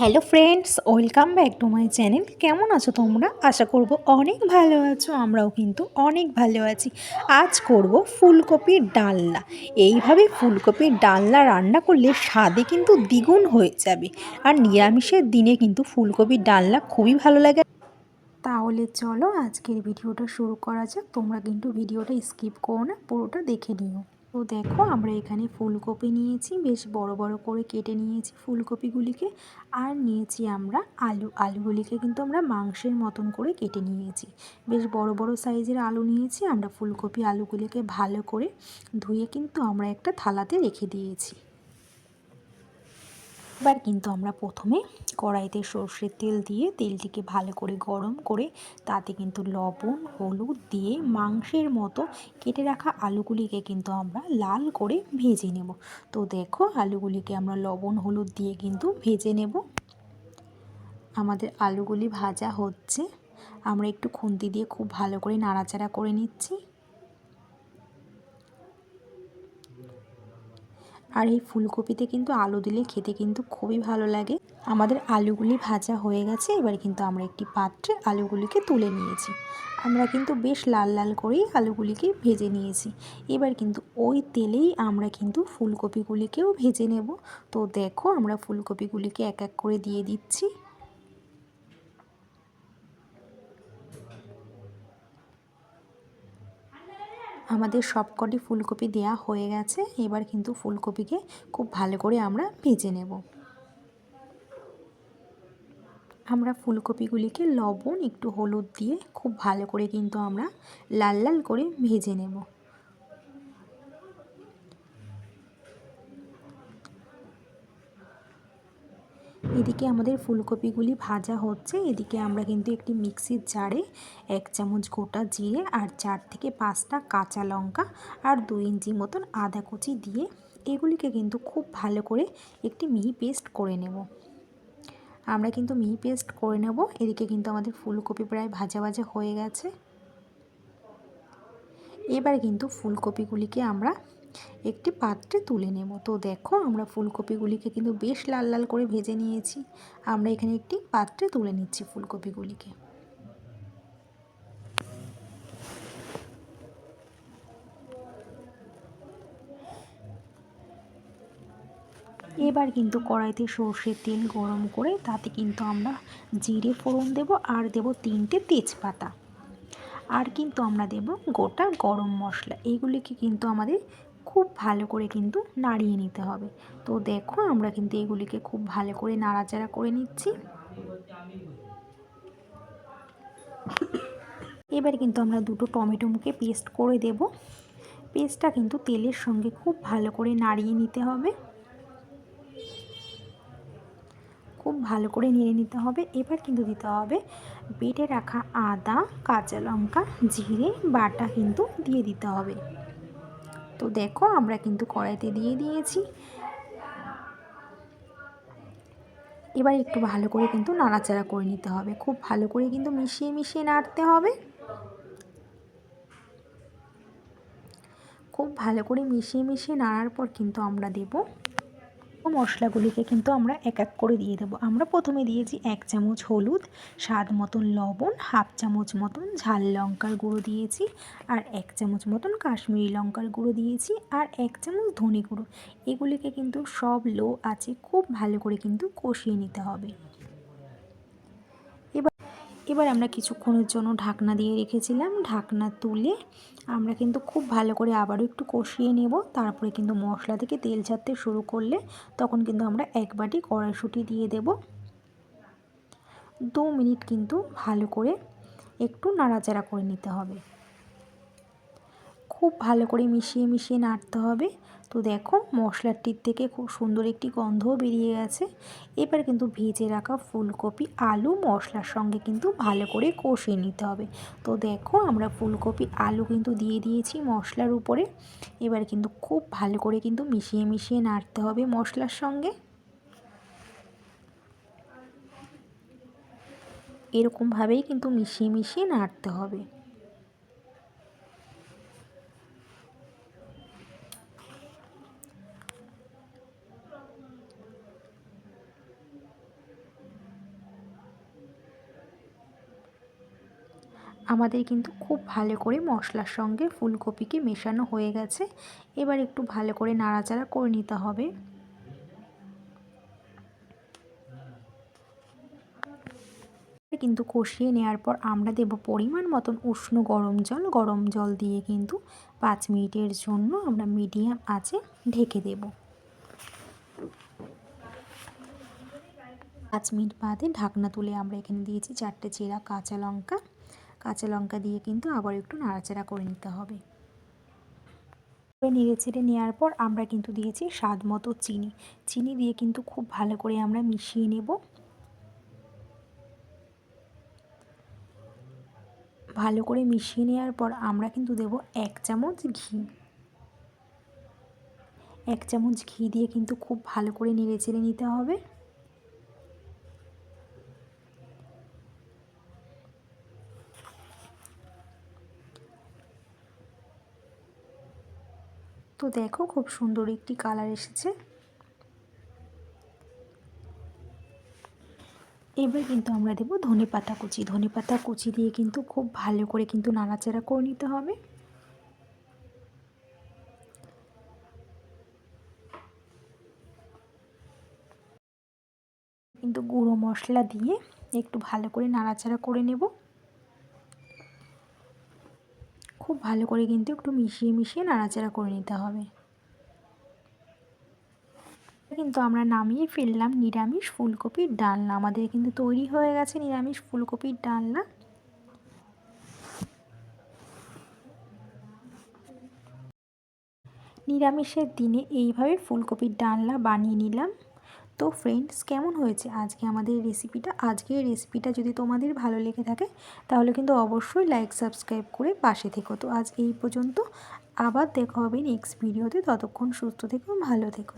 Hello friends, welcome back to my channel. কেমন আছো তোমরা? আশা করব অনেক ভালো আছো, আমরাও কিন্তু অনেক ভালো আছি। আজ করব ফুলকপির ডালনা। এইভাবে ফুলকপির ডালনা রান্না করলে স্বাদে কিন্তু দ্বিগুণ হয়ে যাবে। আর নিরামিষের দিনে কিন্তু ফুলকপির ডালনা খুবই ভালো লাগে। তাহলে চলো আজকের ভিডিওটা শুরু করা যাক। তোমরা কিন্তু ভিডিওটা স্কিপ করো না, পুরোটা দেখে নিও। তো দেখো, আমরা এখানে ফুলকপি নিয়েছি, বেশ বড় বড় করে কেটে নিয়েছি ফুলকপিগুলিকে। আর নিয়েছি আমরা আলু, আলুগুলিকে কিন্তু আমরা মাংসের মতন করে কেটে নিয়েছি। বেশ বড় বড় সাইজের আলু নিয়েছি, আমরা ফুলকপি আলুগুলিকে ভালো করে ধুয়ে কিন্তু আমরা একটা থালাতে রেখে দিয়েছি। এবার কিন্তু আমরা প্রথমে কড়াইতে সর্ষের তেল দিয়ে তেলটিকে ভালো করে গরম করে তাতে কিন্তু লবণ, হলুদ দিয়ে মাংসের মতো কেটে রাখা আলুগুলিকে কিন্তু আমরা লাল করে ভেজে নেব। তো দেখো আলুগুলিকে আমরা লবণ, হলুদ দিয়ে কিন্তু ভেজে নেব। আমাদের আলুগুলি ভাজা হচ্ছে। আমরা একটু খুন্তি দিয়ে খুব ভালো করে নাড়াচাড়া করে নিচ্ছি। আর এই ফুলকপিতে কিন্তু আলু দিলে খেতে কিন্তু খুবই ভালো লাগে। আমাদের আলুগুলি ভাজা হয়ে গেছে, এবার কিন্তু আমরা একটি পাত্রে আলুগুলিকে তুলে নিয়েছি। আমরা কিন্তু বেশ লাল লাল করেই আলুগুলিকে ভেজে নিয়েছি। এবার কিন্তু ওই তেলেই আমরা কিন্তু ফুলকপিগুলিকেও ভেজে নেব। তো দেখো আমরা ফুলকপিগুলিকে এক এক করে দিয়ে দিচ্ছি। আমাদের সবকটি ফুলকপি দেয়া হয়ে গেছে। এবার কিন্তু ফুলকপিকে খুব ভালো করে আমরা ভেজে নেব। আমরা ফুলকপিগুলিকে লবণ, একটু হলুদ দিয়ে খুব ভালো করে কিন্তু আমরা লাল লাল করে ভেজে নেব। এদিকে আমাদের ফুলকপিগুলি ভাজা হচ্ছে। এদিকে আমরা কিন্তু একটি মিক্সির জারে এক চামচ গোটা জিরে আর চার থেকে পাঁচটা কাঁচা লঙ্কা আর দুই ইঞ্চি মতন আদা কুচি দিয়ে এগুলিকে কিন্তু খুব ভালো করে একটি মিহি পেস্ট করে নেব। আমরা কিন্তু মিহি পেস্ট করে নেব। এদিকে কিন্তু আমাদের ফুলকপি প্রায় ভাজা ভাজা হয়ে গেছে। এবার কিন্তু ফুলকপিগুলিকে আমরা একটি পাত্রে তুলে নেব। তো দেখো, আমরা ফুলকপিগুলিকে কিন্তু বেশ লাল লাল করে ভেজে নিয়েছি। আমরা এখানে একটি পাত্রে তুলে নিচ্ছি ফুলকপিগুলিকে। এবার কিন্তু কড়াইতে সর্ষের তেল গরম করে তাতে কিন্তু আমরা জিরে ফোড়ন দেব আর দেব তিনটে তেজপাতা। আর কিন্তু আমরা দেব গোটা গরম মশলা। এইগুলিকে কিন্তু আমাদের খুব ভালো করে কিন্তু নাড়িয়ে নিতে হবে। তো দেখো আমরা কিন্তু এগুলিকে খুব ভালো করে নাড়াচাড়া করে নিচ্ছি। এবার কিন্তু আমরা দুটো টমেটো মুখে পেস্ট করে দেব। পেস্টটা কিন্তু তেলের সঙ্গে খুব ভালো করে নাড়িয়ে নিতে হবে। খুব ভালো করে নিয়ে নিতে হবে। এবার কিন্তু দিতে হবে বেটে রাখা আদা, কাঁচা লঙ্কা, জিরে, বাটা কিন্তু দিয়ে দিতে হবে। তো দেখো, আমরা কিন্তু কড়াইতে দিয়ে দিয়েছি। এবার একটু ভালো করে কিন্তু নাড়াচাড়া করে নিতে হবে। খুব ভালো করে কিন্তু মিশিয়ে মিশিয়ে নাড়তে হবে। খুব ভালো করে মিশিয়ে মিশিয়ে নাড়ার পর কিন্তু আমরা দেব মশলাগুলিকে কিন্তু আমরা এক এক করে দিয়ে দেবো। আমরা প্রথমে দিয়েছি এক চামচ হলুদ, স্বাদ মতন লবণ, হাফ চামচ মতন ঝাল লঙ্কার গুঁড়ো দিয়েছি, আর এক চামচ মতন কাশ্মীরি লঙ্কার গুঁড়ো দিয়েছি, আর এক চামচ ধনে গুঁড়ো। এগুলিকে কিন্তু সব লো আছে খুব ভালো করে কিন্তু কষিয়ে নিতে হবে। এবার আমরা কিছুক্ষণের জন্য ঢাকনা দিয়ে রেখেছিলাম। ঢাকনা তুলে আমরা কিন্তু খুব ভালো করে আবারও একটু কষিয়ে নেব। তারপরে কিন্তু মশলা থেকে তেল ছাড়তে শুরু করলে তখন কিন্তু আমরা এক বাটি কড়াইশুঁটি দিয়ে দেব। দু মিনিট কিন্তু ভালো করে একটু নাড়াচাড়া করে নিতে হবে। খুব ভালো করে মিশিয়ে মিশিয়ে নাড়তে হবে। তো দেখো, মশলাটির থেকে খুব সুন্দর একটি গন্ধও বেরিয়ে গেছে। এবার কিন্তু ভেজে রাখা ফুলকপি, আলু, মশলার সঙ্গে কিন্তু ভালো করে কষিয়ে নিতে হবে। তো দেখো, আমরা ফুলকপি, আলু কিন্তু দিয়ে দিয়েছি মশলার উপরে। এবার কিন্তু খুব ভালো করে কিন্তু মিশিয়ে মিশিয়ে নাড়তে হবে মশলার সঙ্গে। এরকমভাবেই কিন্তু মিশিয়ে মিশিয়ে নাড়তে হবে। আমাদের কিন্তু খুব ভালো করে মশলার সঙ্গে ফুলকপিকে মেশানো হয়ে গেছে। এবার একটু ভালো করে নাড়াচাড়া করে নিতে হবে। কিন্তু কষিয়ে নেওয়ার পর আমরা দেব পরিমাণ মতন উষ্ণ গরম জল। গরম জল দিয়ে কিন্তু পাঁচ মিনিটের জন্য আমরা মিডিয়াম আঁচে ঢেকে দেব। পাঁচ মিনিট বাদে ঢাকনা তুলে আমরা এখানে দিয়েছি চারটে চেরা কাঁচা লঙ্কা। কাঁচা লঙ্কা দিয়ে কিন্তু আবার একটু নাড়াচাড়া করে নিতে হবে। নেড়ে চেড়ে নেওয়ার পর আমরা কিন্তু দিয়েছি স্বাদ মতো চিনি। চিনি দিয়ে কিন্তু খুব ভালো করে আমরা মিশিয়ে নেব। ভালো করে মিশিয়ে নেওয়ার পর আমরা কিন্তু দেব এক চামচ ঘি। এক চামচ ঘি দিয়ে কিন্তু খুব ভালো করে নেড়ে চেড়ে নিতে হবে। তো দেখো খুব সুন্দর একটি কালার এসেছে। এবার কিন্তু আমরা দেবো ধনে পাতা কুচি। ধনে পাতা কুচি দিয়ে কিন্তু খুব ভালো করে কিন্তু নাড়াচাড়া করে নিতে হবে। কিন্তু গুঁড়ো মশলা দিয়ে একটু ভালো করে নাড়াচাড়া করে নেব। খুব ভালো করে কিন্তু একটু মিশিয়ে মিশিয়ে নাড়াচাড়া করে নিতে হবে। কিন্তু আমরা নামিয়ে ফেললাম নিরামিষ ফুলকপির ডালনা। আমাদের কিন্তু তৈরি হয়ে গেছে নিরামিষ ফুলকপির ডালনা। নিরামিষের দিনে এইভাবে ফুলকপির ডালনা বানিয়ে নিলাম। তো ফ্রেন্ডস কেমন হয়েছে আজকে আমাদের রেসিপিটা আজকের রেসিপিটা যদি তোমাদের ভালো লেগে থাকে, তাহলে কিন্তু অবশ্যই লাইক সাবস্ক্রাইব করে পাশে থেকো। তো আজ এই পর্যন্ত আবার দেখা হবে নেক্সট ভিডিওতে ততক্ষণ সুস্থ থেকো, ভালো থেকো।